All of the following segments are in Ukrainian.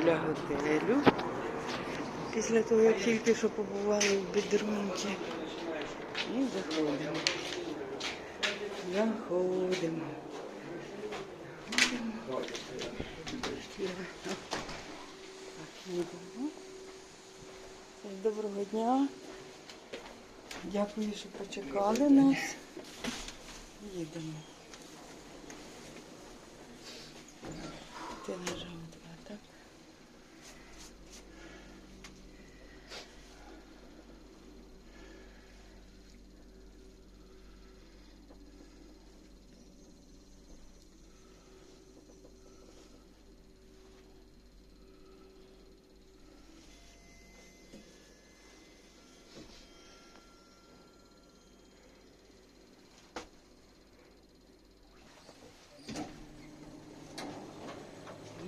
біля готелю. Після того, як тільки що побували в бідрунці. І заходимо. Заходимо. Їдемо. Доброго дня. Дякую, що почекали нас. Їдемо. Ти нажав два, так?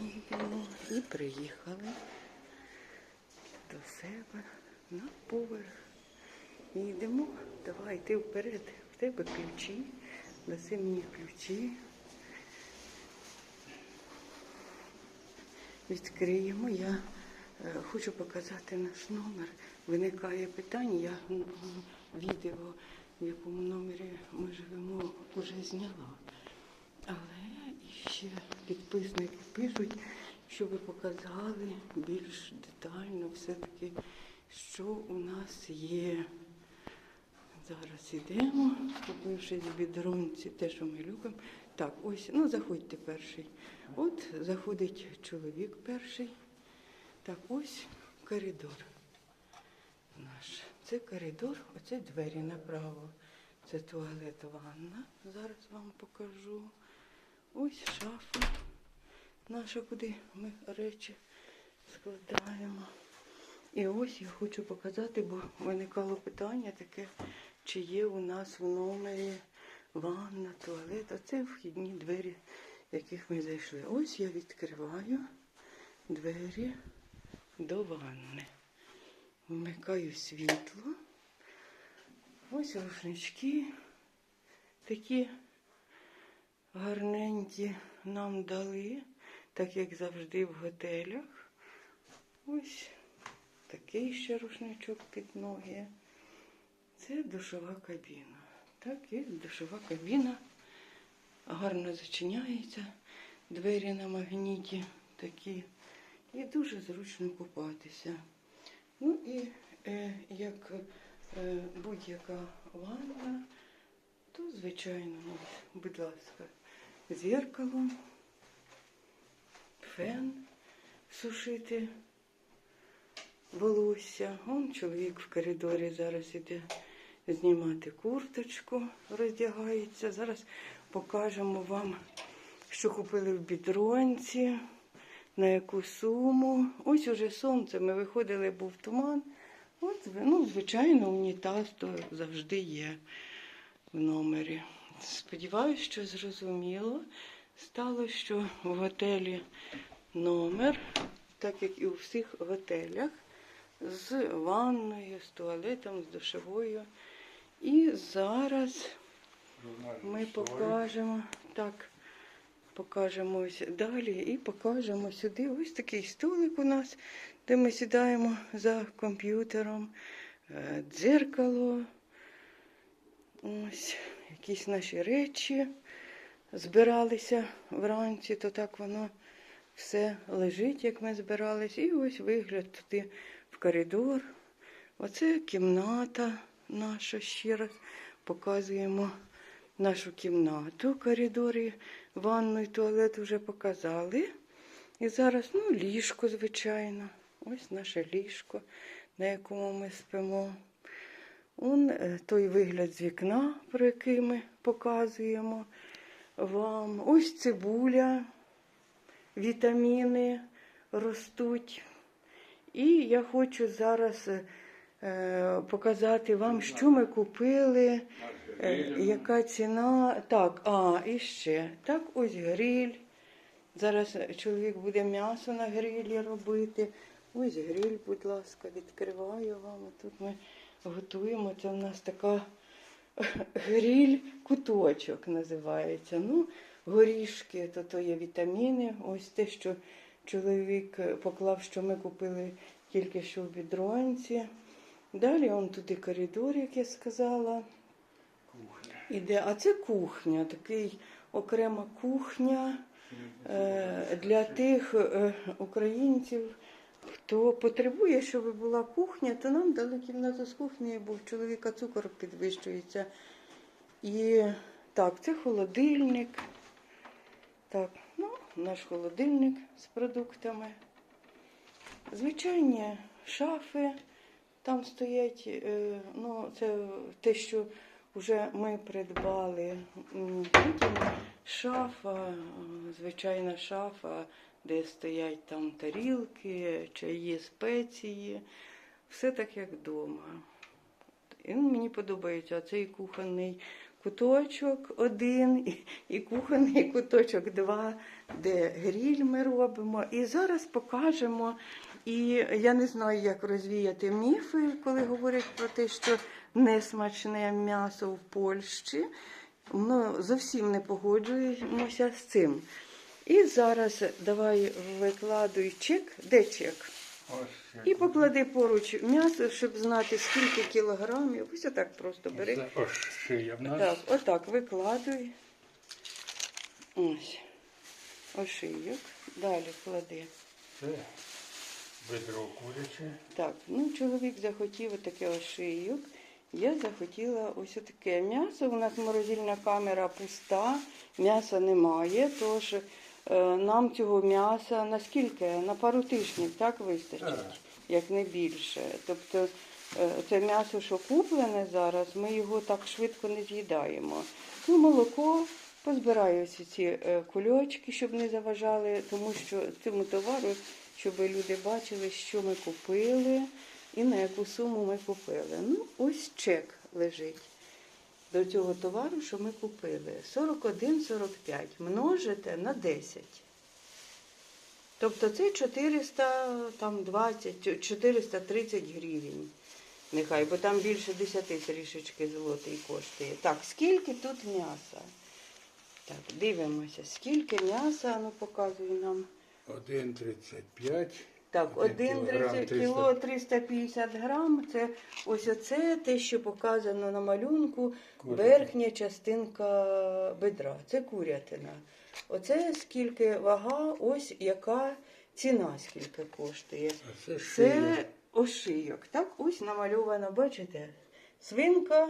Їдемо і приїхали до себе на поверх. І йдемо, давай ти вперед, в тебе ключі, даси мені ключі. Відкриємо. Я е, хочу показати наш номер. Виникає питання, я відео, в якому номері ми живемо, вже зняла. Але ще підписники пишуть, що ви показали більш детально все-таки, що у нас є. Зараз йдемо, купивши з бідронці, те, що ми любимо. Так, ось, ну заходьте перший. От заходить чоловік перший. Так, ось коридор наш. Це коридор, оце двері направо. Це туалет, ванна. Зараз вам покажу. Ось шафа наша, куди ми речі складаємо. І ось я хочу показати, бо виникало питання таке, чи є у нас в номері ванна, туалет. Оце вхідні двері, в яких ми зайшли. Ось я відкриваю двері до ванни. Вмикаю світло. Ось рушнички такі гарненькі нам дали, так як завжди в готелях. Ось такий ще рушничок під ноги. Це душова кабіна. Так, і душова кабіна гарно зачиняється. Двері на магніті такі. І дуже зручно купатися. Ну і е, як е, будь-яка ванна, то, звичайно, будь ласка, зеркало, фен сушити волосся. Он чоловік в коридорі зараз іде знімати курточку, роздягається. Зараз покажемо вам, що купили в бідронці, на яку суму. Ось уже сонце. Ми виходили, був туман. От, ну, звичайно, унітаз то завжди є в номері. Сподіваюсь, що зрозуміло стало, що в готелі номер, так як і у всіх готелях, з ванною, з туалетом, з душовою. І зараз ми покажемо так. Покажемо ось далі і покажемо сюди ось такий столик у нас, де ми сідаємо за комп'ютером, е, дзеркало, ось якісь наші речі збиралися вранці, то так воно все лежить, як ми збирались. І ось вигляд туди в коридор. Оце кімната наша ще раз. Показуємо нашу кімнату, коридорі, ванну і туалет вже показали. І зараз, ну, ліжко, звичайно. Ось наше ліжко, на якому ми спимо. Он е, той вигляд з вікна, про який ми показуємо вам. Ось цибуля, вітаміни ростуть. І я хочу зараз е, показати вам, що ми купили, е, яка ціна. Так, а, і ще. Так, ось гриль. Зараз чоловік буде м'ясо на грилі робити. Ось гриль, будь ласка, відкриваю вам. Тут ми готуємо. Це в нас така гриль куточок називається. Ну, горішки, то, то є вітаміни. Ось те, що чоловік е, поклав, що ми купили тільки що в бідронці. Далі он туди коридор, як я сказала. Кухня. Іде. А це кухня, такий окрема кухня е, для тих е, українців, хто потребує, щоб була кухня, то нам дали кімнату з кухнею, бо в чоловіка цукор підвищується. І так, це холодильник. Так, ну, наш холодильник з продуктами. Звичайні шафи там стоять. е, Ну, це те, що вже ми придбали. Шафа, звичайна шафа, де стоять там тарілки, чаї, спеції. Все так, як вдома. І ну, мені подобається цей кухонний куточок один і кухонний куточок два, де гріль ми робимо. І зараз покажемо. І я не знаю, як розвіяти міфи, коли говорять про те, що несмачне м'ясо в Польщі. Ну, зовсім не погоджуємося з цим. І зараз давай викладуй чек. Де чек? Ось І поклади поруч м'ясо, щоб знати, скільки кілограмів. Ось отак просто бери. Це ось шия в нас. Так, отак викладуй. Ось. Ошийок. Далі клади. Це бедро куряче. Так, ну чоловік захотів отаке ошийок. Я захотіла ось таке м'ясо. У нас морозильна камера пуста, м'яса немає, тож е, нам цього м'яса наскільки? На пару тижнів так вистачить, як не більше. Тобто е, це м'ясо, що куплене зараз, ми його так швидко не з'їдаємо. Ну, молоко. Позбираю ці е, кульочки, щоб не заважали, тому що цьому товару, щоб люди бачили, що ми купили і на яку суму ми купили. Ну, ось чек лежить до цього товару, що ми купили. 41,45 множите на 10. Тобто це 420, 430 гривень. Нехай, бо там більше 10 трішечки злотий коштує. Так, скільки тут м'яса? Так, дивимося, скільки м'яса, ну показує нам. 1,35. Так, Один 1 кіло 350 грам. Це ось оце те, що показано на малюнку, Курятина. верхня частинка бедра. Це курятина. Оце скільки вага, ось яка ціна, скільки коштує. Це. Це ошийок. Так, ось намальована, бачите, свинка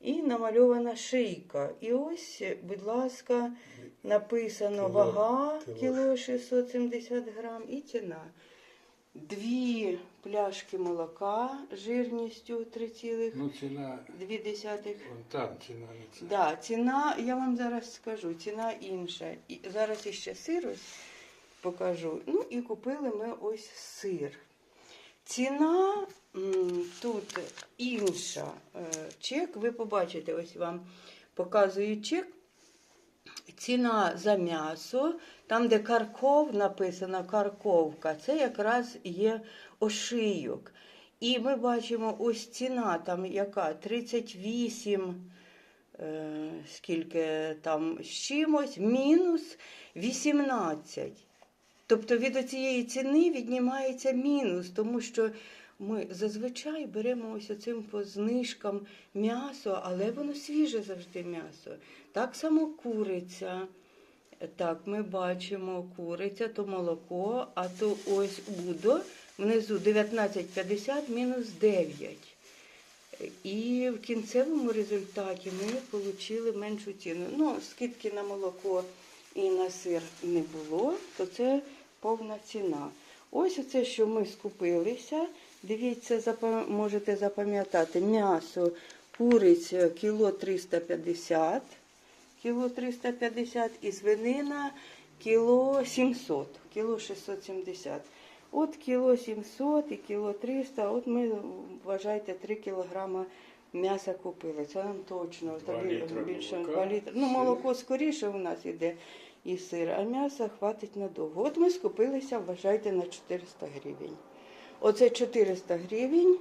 і намальована шийка. І ось, будь ласка, написано Кіло- вага кіло 670 грам і ціна. Дві пляшки молока жирністю 3,2. Ну, ціна, вон там ціна не це. Да, ціна, я вам зараз скажу, ціна інша. І зараз іще сир ось покажу. Ну і купили ми ось сир. Ціна м, тут інша. Е, Чек, ви побачите, ось вам показую чек. Ціна за м'ясо, там, де карков написано карковка, це якраз є ошийок. І ми бачимо ось ціна там яка 38, е, скільки там з чимось, мінус 18. Тобто від цієї ціни віднімається мінус, тому що ми зазвичай беремо ось оцим по знижкам м'ясо, але воно свіже завжди м'ясо. Так само куриця. Так, ми бачимо куриця, то молоко, а то ось удо внизу 19,50 мінус 9. І в кінцевому результаті ми отримали меншу ціну. Ну, скидки на молоко і на сир не було, то це повна ціна. Ось оце, що ми скупилися. Дивіться, можете запам'ятати, м'ясо, куриця кіло 350, кіло 350 і свинина кіло 700, кіло 670. От кіло 700 і кіло 300, от ми, вважайте, 3 кілограма м'яса купили. Це нам точно. Два літра більше молока, 2 літри. Ну, молоко скоріше у нас іде і сир, а м'яса хватить надовго. От ми скупилися, вважайте, на 400 гривень. Оце 400 гривень.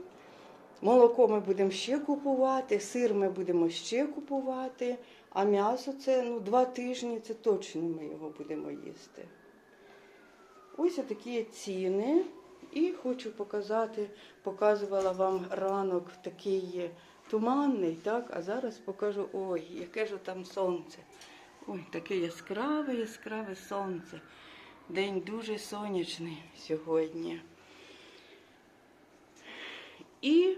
Молоко ми будемо ще купувати, сир ми будемо ще купувати, а м'ясо це ну, два тижні, це точно ми його будемо їсти. Ось такі ціни. І хочу показати, показувала вам ранок такий туманний, так? А зараз покажу, ой, яке ж там сонце. Ой, таке яскраве, яскраве сонце. День дуже сонячний сьогодні. І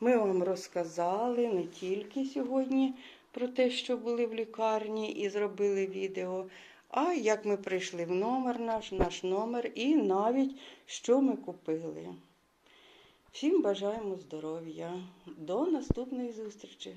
ми вам розказали не тільки сьогодні про те, що були в лікарні і зробили відео, а як ми прийшли в номер наш, наш номер, і навіть що ми купили. Всім бажаємо здоров'я. До наступної зустрічі!